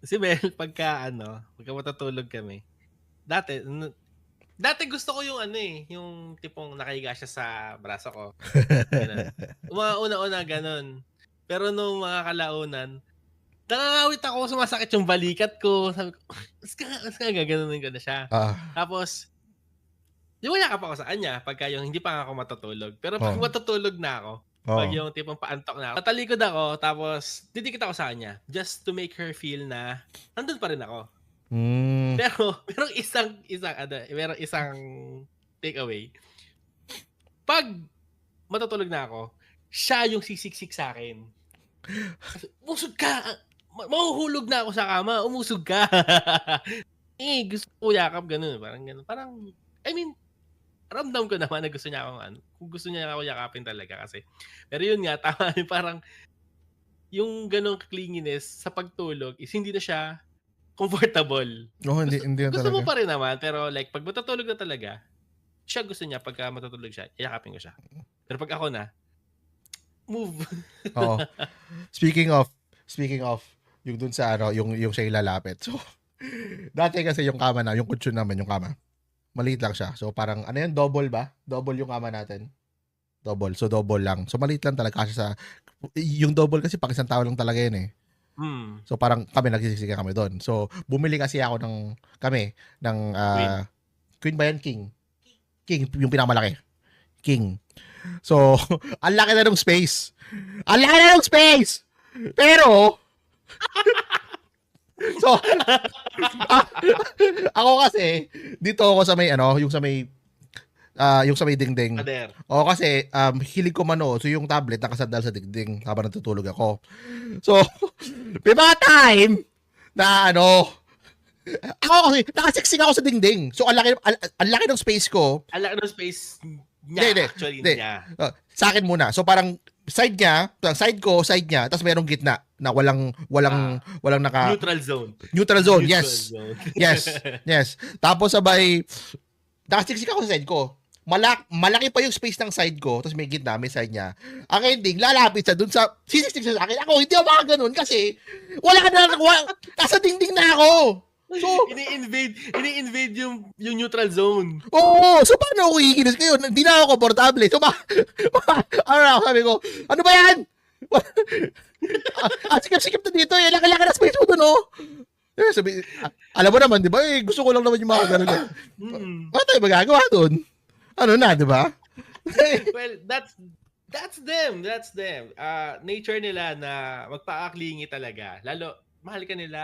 Si Bel, pagka ano, pagka matutulog kami, dati, n- dati gusto ko yung ano eh, yung tipong nakahiga siya sa braso ko. Mga una-una ganun. Pero nung mga kalaunan, nakangawit ako, sumasakit yung balikat ko. Sabi ko, mas ka, mas ka, gaganunin ko na siya. Ah, Tapos, yung wala ka pa ako sa kanya, pagka yung hindi pa nga ako matutulog. Pero pag Oh. matutulog na ako, oh. pag yung tipong paantok na ako, tatalikod ako, tapos didikit ako sa kanya. Just to make her feel na nandun pa rin ako. Mm. Pero, merong isang, isang, ano, merong isang takeaway. Pag matutulog na ako, siya yung sisiksik sa akin. Umusog ka! Ma- Mahuhulog na ako sa kama. Umusog ka! eh, gusto ko yakap ganun. Parang ganun. Parang, I mean, ramdam ko naman na gusto niya akong ano. Kung gusto niya ako yakapin talaga kasi. Pero yun nga, tama yung parang yung ganong clinginess sa pagtulog is hindi na siya comfortable. Oh, hindi, hindi yan Gusto mo talaga. pa rin naman, pero like, pag matutulog na talaga, siya gusto niya, pagka matutulog siya, iyakapin ko siya. Pero pag ako na, move. Oo. Speaking of, speaking of, yung dun sa ano, yung, yung siya ilalapit. So, dati kasi yung kama na, yung kutsyon naman, yung kama, maliit lang siya. So, parang, ano yun, double ba? Double yung kama natin. Double. So, double lang. So, maliit lang talaga kasi sa, yung double kasi pang isang tao lang talaga yun eh. Hmm. So, parang kami nagsisiga kami doon. So, bumili kasi ako ng, kami, ng, ah, Queen ba yan? King. King, yung pinakamalaki. King. So, ang laki na ng space. Ang laki na ng space! Pero, so, ako kasi, dito ako sa may, ano, yung sa may, ah, yung sa may dingding. Pader. O kasi, um, hilig ko mano, so yung tablet nakasandal sa dingding habang natutulog ako. So, may mga time na ano, ako kasi, nakasiksik ako sa dingding. So, ang laki, ang, ang laki ng space ko, Ang laki ng space niya, Hindi, hindi, actually, hindi. niya. uh, sa akin muna. So, parang side niya, side ko, side niya, tapos merong gitna na walang, walang, walang naka, Neutral zone. neutral zone, Neutral yes. zone. Yes. Yes. Tapos sabay, nakasiksik ako sa side ko. Malak, malaki pa yung space ng side ko, tapos may gitna, may side niya. Ang ending, lalapit siya dun sa, sisiksik siya sa akin. Ako, hindi ako makaganon kasi, wala na, wala, nasa dingding na ako. So, ini-invade, ini-invade yung, yung neutral zone. oo, so paano ako iiginis kayo? Hindi na ako komportable. So, ma, ma, ano sabi ko, ano ba yan? Ah, sikip-sikip na dito, eh, laki-laki na space mo dun, oh. Eh, sabi, alam mo naman, di ba? Eh, gusto ko lang naman yung mga ganun. Hmm. Ano tayo magagawa doon? Ano na, di ba? well, that's that's them. That's them. Uh, nature nila na magpaaklingi talaga. Lalo, mahal ka nila,